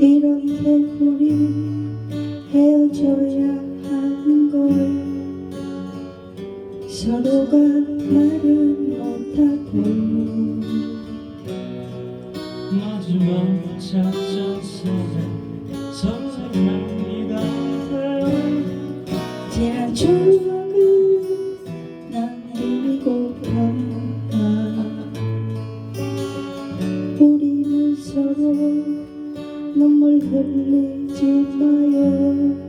이렇게 우리 헤어져야 서로가 말은 못하고 마지막 작전선에 선생님이다 지난 추억은 난 잊고파 우리는 서로 눈물 흘리지 마요.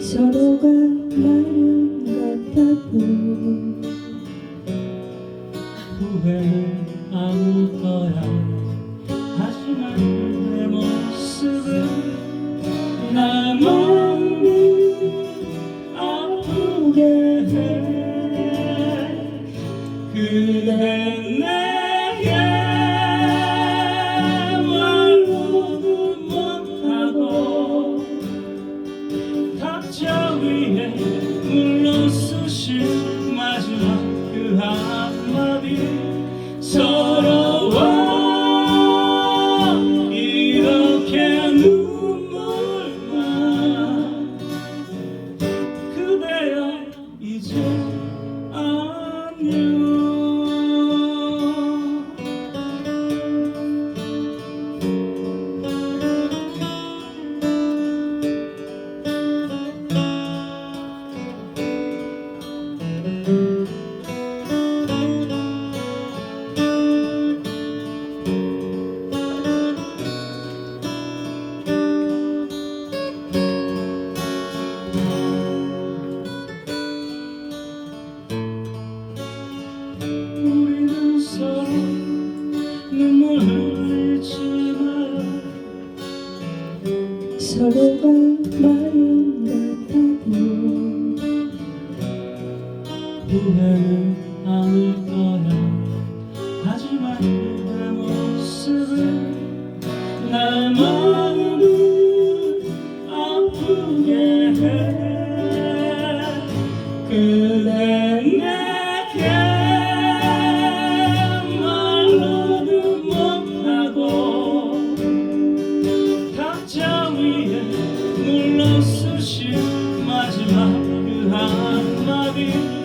서로가 마음 안올 거야. 하지만 내 모습은 나만 아프게 해. 그대 내게 말로도 못하고 탁자 위에 물러쓰신 마지막 그 한마 서로가 마음 같아도 후회는 않을 거야. 하지만 내 모습은 날 마음을 아프게 해. 그대 내 물